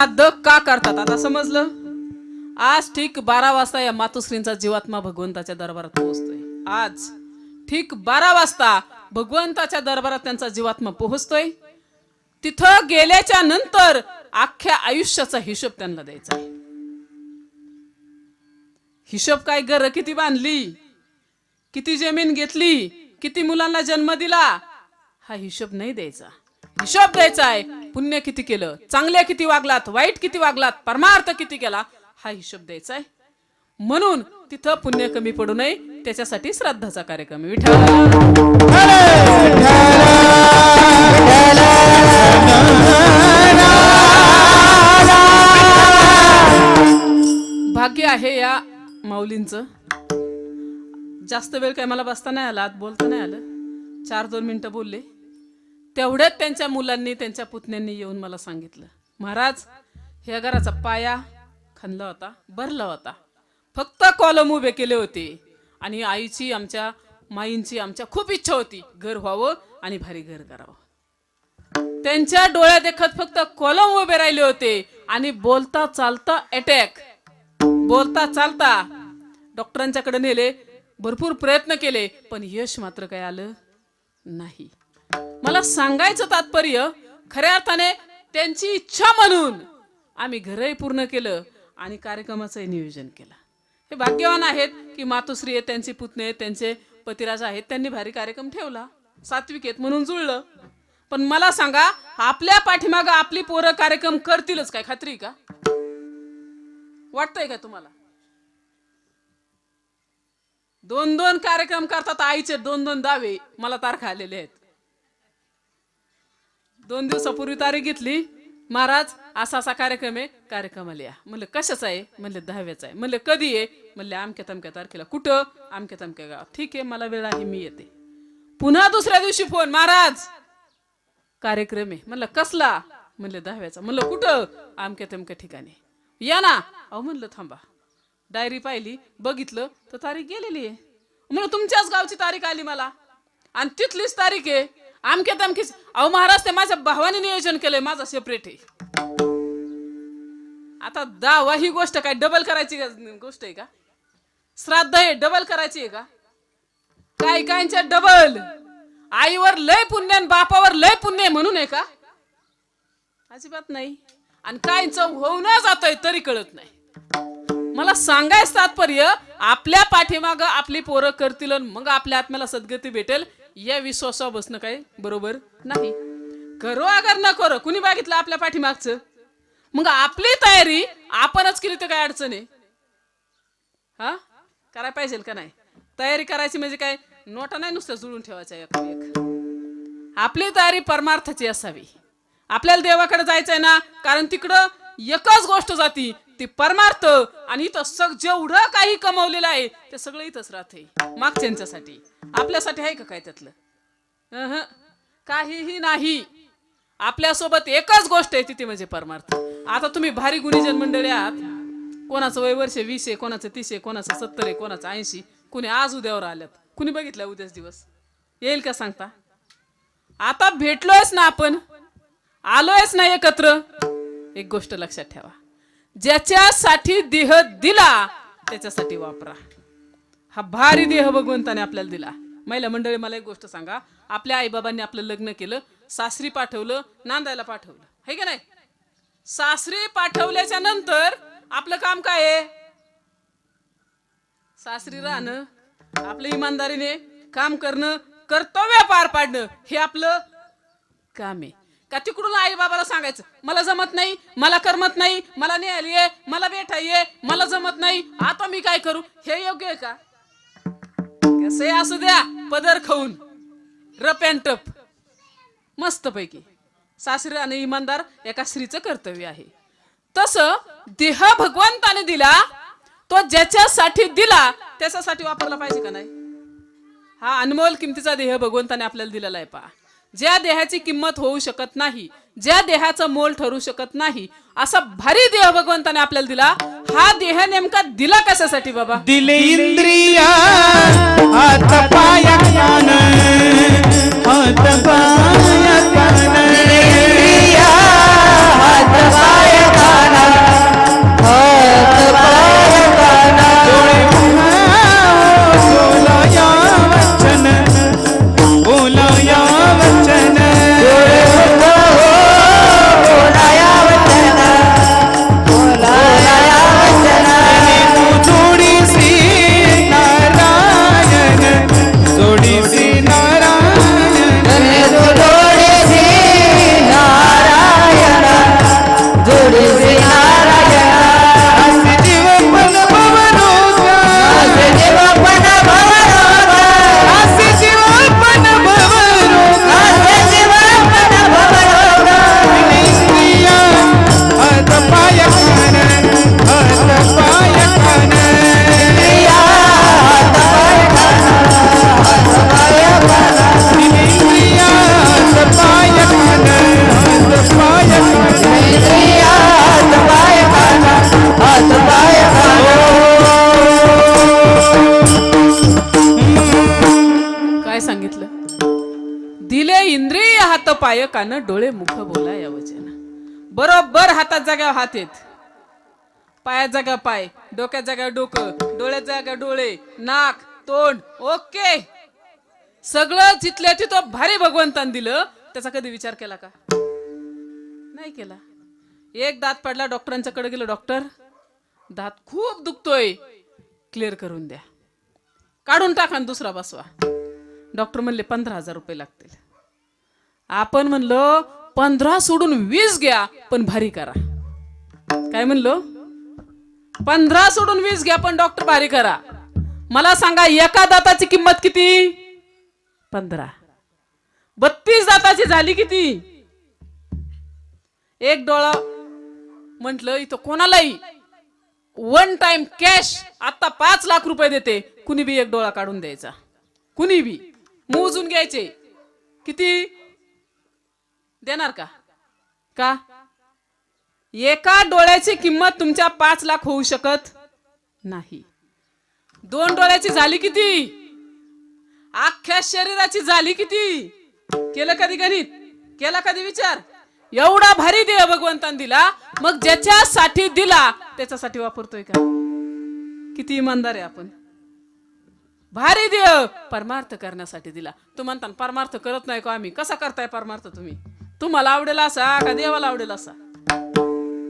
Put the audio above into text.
का करतात? आता समजलं? आज ठीक बारा वाजता या मातोश्रींचा जीवात्मा भगवंताच्या दरबारात पोहोचतोय. आज ठीक बारा वाजता भगवंताच्या दरबारात त्यांचा जीवात्मा पोहोचतोय. तिथं गेल्याच्यानंतर अख्ख्या आयुष्याचा हिशोब त्यांना द्यायचा आहे. हिशोब काय गर किती बांधली? किती जमीन घेतली? किती मुलांना जन्म दिला? हा हिशोब नाही द्यायचा. हिशोब द्यायचा आहे. पुण्य किती केलं? चांगले किती वागलात? वाईट किती वागलात? परमार्थ किती केला? हा हिशोब द्यायचा आहे. म्हणून तिथं पुण्य कमी पडू नये. त्याच्यासाठी श्राद्धाचा कार्यक्रम आहे. भाग्य आहे या माऊलींचं. जास्त वेळ काय मला बसता नाही आला? बोलता नाही आलं? चार दोन मिनिटं बोलले. तेवढ्यात त्यांच्या मुलांनी त्यांच्या पुतण्यांनी येऊन मला सांगितलं महाराज ह्या घराचा पाया खणला होता भरला होता. फक्त कॉलम उभे केले होते आणि आईची आमच्या माईंची आमच्या खूप इच्छा होती घर व्हावं आणि भारी घर करावं. त्यांच्या डोळ्या देखत फक्त कॉलम उभे राहिले होते आणि बोलता चालता अटॅक बोलता चालता डॉक्टरांच्याकडे नेले भरपूर प्रयत्न केले पण यश मात्र काय आलं नाही. मला सांगायचं तात्पर्य खऱ्या अर्थाने त्यांची इच्छा म्हणून आम्ही घरही पूर्ण केलं आणि कार्यक्रमाचंही नियोजन केलं. हे भाग्यवान आहेत की मातोश्री आहेत त्यांचे पुतणे आहेत त्यांचे पतिराज आहेत त्यांनी भारी कार्यक्रम ठेवला. सात्विक आहेत म्हणून जुळलं. पण मला सांगा आपल्या पाठीमागं आपली पोरं कार्यक्रम करतीलच काय? खात्री का? वाटतंय का तुम्हाला? दोन दोन कार्यक्रम करतात आईचे दोन दोन दावे मला तारखा आलेले आहेत. दोन दिवसापूर्वी तारीख घेतली. महाराज असा असा कार्यक्रम आहे. कार्यक्रमाला या. म्हणलं कशाचा आहे? म्हणलं दहाव्याचा आहे. म्हणलं कधी आहे? म्हणले अमक्या तमक्या तारखेला. कुठं? अमक्या तमक्या गाव ठीक आहे मला वेळ आहे मी येते. पुन्हा दुसऱ्या दिवशी फोन महाराज! कार्यक्रम आहे. म्हणलं कसला? म्हणलं दहाव्याचा. म्हणलं कुठं? अमक्या तमक्या ठिकाणी. या ना. अहो म्हणलं थांबा. डायरी पाहिली बघितलं तर तारीख गेलेली आहे. म्हणलं तुमच्याच गावची तारीख आली मला. आणि तिथलीच तारीख आहे. आमके तमकीच अहो महाराज ते माझ्या भावाने नियोजन केलंय माझा सेपरेट आहे. आता दावा ही गोष्ट काय डबल करायची ग- गोष्ट आहे का? श्राद्ध आहे डबल करायची आहे का? काय कायच्या डबल आईवर लय पुण्य आणि बापावर लय पुण्य आहे म्हणून आहे का? अजिबात नाही. आणि काहींचं होऊन जातोय तरी कळत नाही. मला सांगायचं तात्पर्य आपल्या पाठीमाग आपली पोरं करतील आणि मग आपल्या आत्म्याला सद्गती भेटेल या विश्वासावर बसणं काय? बरोबर? नाही. करो अगर न करो कुणी बघितलं आपल्या पाठीमागचं? मग आपली तयारी आपणच केली तर काय अडचण आहे? हा? करायला पाहिजे का नाही? तयारी करायची म्हणजे काय? नोटा नाही नुसतं जुळून ठेवायच्या एक एक. आपली तयारी परमार्थाची असावी. आपल्याला देवाकडे जायचंय ना कारण तिकडं एकच गोष्ट जाती ती परमार्थ. आणि इथं सग जेवढं काही कमवलेलं आहे ते सगळं इथंच राहते. मागच्यांच्यासाठी. आपल्यासाठी आहे का काय त्यातलं? काहीही नाही. आपल्यासोबत एकच गोष्ट आहे ती म्हणजे परमार्थ. आता तुम्ही भारी गुणीजन मंडळी आहात. कोणाचं वय वर्ष वीस आहे कोणाचं तीस आहे कोणाचं सत्तर आहे कोणाचं ऐंशी. कुणी आज उद्यावर आल्यात. कुणी बघितलं उद्याच दिवस? येईल का सांगता? आता भेटलोयच ना आपण. आलोयच ना एकत्र. एक गोष्ट लक्षात ठेवा. ज्याच्यासाठी देह दिला त्याच्यासाठी वापरा. हा भारी देह भगवंताने आपल्याला दिला. महिला मंडळी मला एक गोष्ट सांगा. आपल्या आईबाबांनी आपलं लग्न केलं सासरी पाठवलं नांदायला पाठवलं. हे का नाही? सासरी पाठवल्याच्या नंतर आपलं काम काय आहे? सासरी राहणं आपलं इमानदारीने काम करणं कर्तव्य पार पाडणं हे आपलं काम आहे. का तिकडून आई बाबाला सांगायचं मला जमत नाही मला करमत नाही मला न्यायालय मला बेठाई मला जमत नाही आता मी काय करू? हे योग्य आहे का? कसे असू द्या पदर खाऊन. रप अँड टप मस्त पैकी सासरी आणि इमानदार एका स्त्रीचं कर्तव्य आहे. तस देह भगवंताने दिला तो ज्याच्यासाठी दिला त्याच्यासाठी वापरला पाहिजे का नाही? हा अनमोल किमतीचा देह भगवंताने आपल्याला दिलेला आहे पहा. ज्या देहाची किंमत होऊ शकत नाही ज्या देहाचं मोल ठरू शकत नाही असा भारी देह भगवंताने आपल्याला दिला. हा देह नेमका दिला कशासाठी बाबा? दिले इंद्रिया पाय कान डोळे मुख बोला या वचन. बरोबर हातात जाग्यावर हात येत पायात जागा पाय डोक्यात जागा डोकं डोळ्यात जागा डोळे नाक तोंड ओके. सगळं जिथल्या तिथं भारी भगवंतान दिलं त्याचा कधी विचार केला का? नाही केला. एक दात पडला डॉक्टरांच्याकडे गेलो डॉक्टर दात खूप दुखतोय. क्लिअर करून द्या. काढून टाका दुसरा बसवा. डॉक्टर म्हणले पंधरा हजार रुपये लागतील. आपण म्हणलो पंधरा सोडून वीस घ्या पण भारी करा. काय म्हणलो? पंधरा सोडून वीस घ्या पण डॉक्टर भारी करा. मला सांगा एका दाताची किंमत किती? पंधरा. बत्तीस दाताची झाली किती? एक डोळा. म्हटलं इथं कोणालाही? वन टाइम कॅश आता पाच लाख रुपये देते. कुणी बी एक डोळा काढून द्यायचा. कुणी बी. मोजून घ्यायचे. किती? देणार का? का? एका डोळ्याची किंमत तुमच्या पाच लाख होऊ शकत नाही. दोन डोळ्याची झाली किती? अख्ख्या शरीराची झाली किती? केलं कधी गणित? केला कधी विचार? एवढा भारी देह भगवंतान दिला मग ज्याच्यासाठी दिला त्याच्यासाठी वापरतोय का? किती इमानदार आहे आपण. भारी देह परमार्थ करण्यासाठी दिला. तू म्हणता परमार्थ करत नाही का आम्ही? कसा करताय परमार्थ तुम्ही? तुम्हाला आवडेल असा का देवाला आवडेल असा?